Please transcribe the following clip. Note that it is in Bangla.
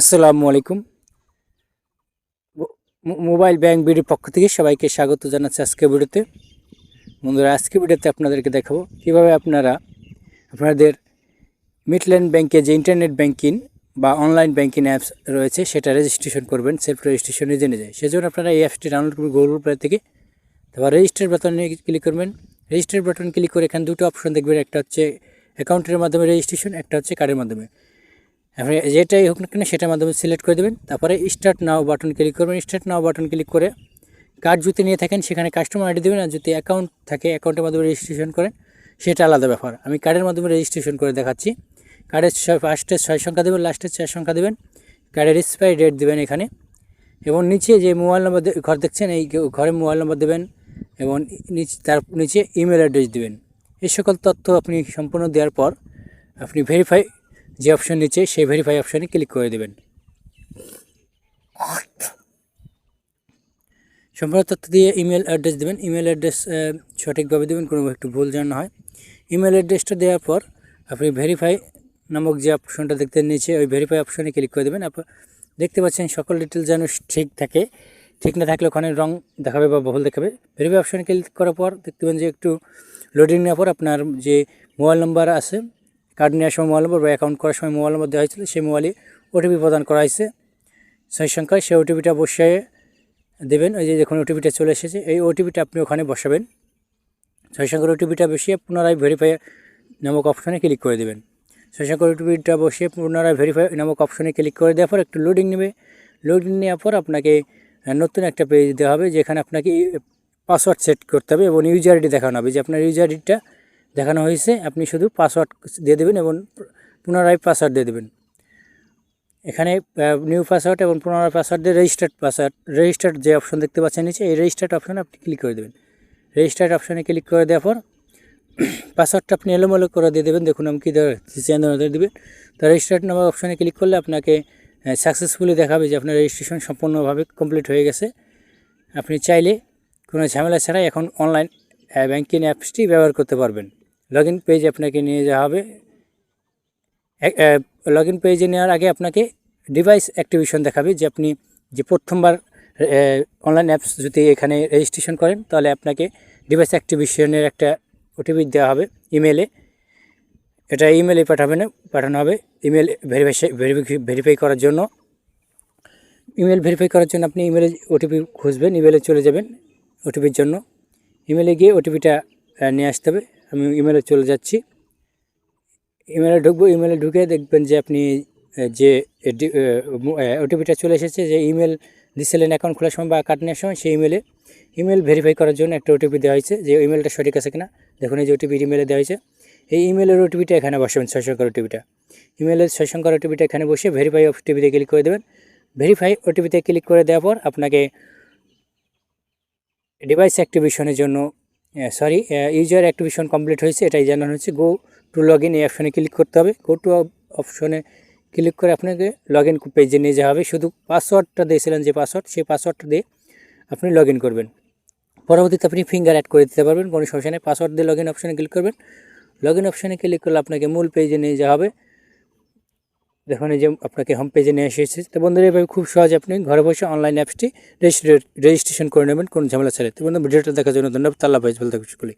আসসালামু আলাইকুম। মোবাইল ব্যাংক বিডির পক্ষ থেকে সবাইকে স্বাগত জানাচ্ছি আজকে ভিডিওতে। বন্ধুরা, আজকে ভিডিওতে আপনাদেরকে দেখাবো কীভাবে আপনারা, আপনাদের মিডল্যান্ড ব্যাংকে যে ইন্টারনেট ব্যাংকিং বা অনলাইন ব্যাংকিং অ্যাপস রয়েছে, সেটা রেজিস্ট্রেশন করবেন সেলফ রেজিস্ট্রেশন নিজে নিজে। সেজন্য আপনারা এই অ্যাপসটি ডাউনলোড করবেন গুগল প্লে থেকে। তারপর রেজিস্টার বাটনে ক্লিক করবেন। রেজিস্টার বাটন ক্লিক করে এখানে দুটো অপশন দেখবেন, একটা হচ্ছে অ্যাকাউন্টের মাধ্যমে রেজিস্ট্রেশন, একটা হচ্ছে কার্ডের মাধ্যমে। আপনি যেটাই হোক না কেন সেটার মাধ্যমে সিলেক্ট করে দেবেন। তারপরে স্টার্ট নাও বাটন ক্লিক করবেন। স্টার্ট নাও বাটন ক্লিক করে কার্ড যদি নিয়ে থাকেন, সেখানে কাস্টমার আইডি দেবেন আর যদি অ্যাকাউন্ট থাকে অ্যাকাউন্টের মাধ্যমে রেজিস্ট্রেশন করেন, সেটা আলাদা ব্যাপার। আমি কার্ডের মাধ্যমে রেজিস্ট্রেশন করে দেখাচ্ছি। কার্ডের ছয় ফার্স্টের ছয় সংখ্যা দেবেন লাস্টের চার সংখ্যা দেবেন। কার্ডের এক্সপায়ারি ডেট দেবেন এখানে। এবং নিচে যে মোবাইল নম্বর ঘর দেখছেন, এই ঘরে মোবাইল নম্বর দেবেন এবং নিচে তার নিচে ইমেল অ্যাড্রেস দেবেন। এই সকল তথ্য আপনি সম্পূর্ণ দেওয়ার পর আপনি ভেরিফাই যে অপশন নিচে সেই ভেরিফাই অপশনে ক্লিক করে দেবেন। সম্পূর্ণ তথ্য দিয়ে ইমেল অ্যাড্রেস দেবেন। ইমেল অ্যাড্রেস সঠিকভাবে দেবেন, কোনো একটু ভুল যেন হয়। ইমেল অ্যাড্রেসটা দেওয়ার পর আপনি ভেরিফাই নামক যে অপশনটা দেখতে নিচে ওই ভেরিফাই অপশনে ক্লিক করে দেবেন। আপনার দেখতে পাচ্ছেন সকল ডিটেল যেন ঠিক থাকে। ঠিক না থাকলে ওখানে রং দেখাবে বা ভুল দেখাবে। ভেরিফাই অপশনে ক্লিক করার পর দেখতে পাবেন যে একটু লোডিং নেওয়ার পর আপনার যে মোবাইল নাম্বার আছে কার্ড নেওয়ার সময় মোবাইল নম্বর বা অ্যাকাউন্ট করার সময় মোবাইল নম্বর দেওয়া হয়েছিল, সেই মোবাইলে ওটিপি প্রদান করা হয়েছে। ছয় সংখ্যায় সেই ওটিপিটা বসিয়ে দেবেন। ওই যে দেখুন ওটিপিটা চলে এসেছে। এই ওটিপিটা আপনি ওখানে বসাবেন। ছয় সংখ্যার ওটিপিটা বসিয়ে পুনরায় ভেরিফাই নামক অপশনে ক্লিক করে দেবেন। ছয় সংখ্যার ওটিপিটা বসিয়ে পুনরায় ভেরিফাই নামক অপশনে ক্লিক করে দেওয়ার পর একটু লোডিং নেবে। লোডিং নেওয়ার পর আপনাকে নতুন একটা পেজ দেওয়া হবে, যেখানে আপনাকে পাসওয়ার্ড সেট করতে হবে এবং ইউজার আইডি দেখানো হবে। যে আপনার ইউজার আইডিটা দেখানো হয়েছে, আপনি শুধু পাসওয়ার্ড দিয়ে দেবেন এবং পুনরায় পাসওয়ার্ড দিয়ে দেবেন। এখানে নিউ পাসওয়ার্ড এবং পুনরায় পাসওয়ার্ড দিয়ে রেজিস্টার্ড পাসওয়ার্ড রেজিস্টার্ড যে অপশন দেখতে পাচ্ছেন নিচে, এই রেজিস্টার্ড অপশনে আপনি ক্লিক করে দেবেন। রেজিস্টার্ড অপশনে ক্লিক করে দেওয়ার পর পাসওয়ার্ডটা আপনি এলোমেলো করে দিয়ে দেবেন। দেখুন, আমি কী চেঞ্জ দিয়ে দেবেন। তো রেজিস্টার্ড নামক অপশনে ক্লিক করলে আপনাকে সাকসেসফুলি দেখাবে যে আপনার রেজিস্ট্রেশন সম্পূর্ণভাবে কমপ্লিট হয়ে গেছে। আপনি চাইলে কোনো ঝামেলা ছাড়াই এখন অনলাইন ব্যাঙ্কিং অ্যাপসটি ব্যবহার করতে পারবেন। লগ ইন পেজ আপনাকে নিয়ে যাওয়া হবে। লগ ইন পেজে নেওয়ার আগে আপনাকে ডিভাইস অ্যাক্টিভেশন দেখাবে যে আপনি যে প্রথমবার অনলাইন অ্যাপস যদি এখানে রেজিস্ট্রেশন করেন, তাহলে আপনাকে ডিভাইস অ্যাক্টিভেশনের একটা ওটিপি দেওয়া হবে ইমেলে এটা ইমেলে পাঠাবেন, পাঠানো হবে ইমেল ভেরিফাই ভেরিফাই করার জন্য। ইমেল ভেরিফাই করার জন্য আপনি ইমেলে ওটিপি খুঁজবেন ইমেলে চলে যাবেন ওটিপির জন্য। ইমেলে গিয়ে ওটিপিটা নিয়ে আসতে হবে। আমি ইমেলে চলে যাচ্ছি। ইমেলে ঢুকবো ইমেলে ঢুকে দেখবেন যে আপনি যে ওটিপিটা চলে এসেছে যে ইমেল দিছিলেন অ্যাকাউন্ট খোলার সময় বা কাট নেওয়ার সময় সেই ইমেলে ইমেল ভেরিফাই করার জন্য একটা ওটিপি দেওয়া হয়েছে যে ইমেলটা সঠিক আছে কিনা। দেখুন এই যে ওটিপি ইমেলে দেওয়া হয়েছে। এই ইমেলের ওটিপিটা এখানে বসাবেন ছয় সংখ্যার ওটিপিটা ইমেলের ছয় সংখ্যার ওটিপিটা এখানে বসে ভেরিফাই ওটিপিতে ক্লিক করে দেবেন। ভেরিফাই ওটিপিতে ক্লিক করে দেওয়ার পর আপনাকে ডিভাইস অ্যাক্টিভেশনের জন্য সরি ইউজার অ্যাক্টিভেশন কমপ্লিট হয়েছে, এটাই জানানো হচ্ছে গো টু লগ এই অপশনে ক্লিক করতে হবে। গো টু অপশনে ক্লিক করে আপনাকে লগ ইন পেজে নিয়ে যাওয়া হবে। শুধু পাসওয়ার্ডটা দিয়েছিলেন যে পাসওয়ার্ড সেই পাসওয়ার্ডটা দিয়ে আপনি লগ করবেন। পরবর্তীতে আপনি ফিঙ্গার অ্যাড করে দিতে পারবেন, কোনো সমস্যা নেই। পাসওয়ার্ড দিয়ে লগ ইন অপশনে ক্লিক করবেন। লগ ইন অপশনে ক্লিক করলে আপনাকে মূল পেজে নিয়ে যাওয়া হবে। দেখুন এই যে আপনাকে হোম পেজে নিয়ে এসে এসেছে। তো বন্ধুরা, এভাবে খুব সহজে আপনি ঘরে বসে অনলাইন অ্যাপসটি রেজিস্ট্রেশন করে নেবেন, কোনো ঝামেলা ছেড়ে তো বন্ধু ভিডিওটা দেখার জন্য ধন্যবাদ। আল্লাহ ভাই ভালো থাকুন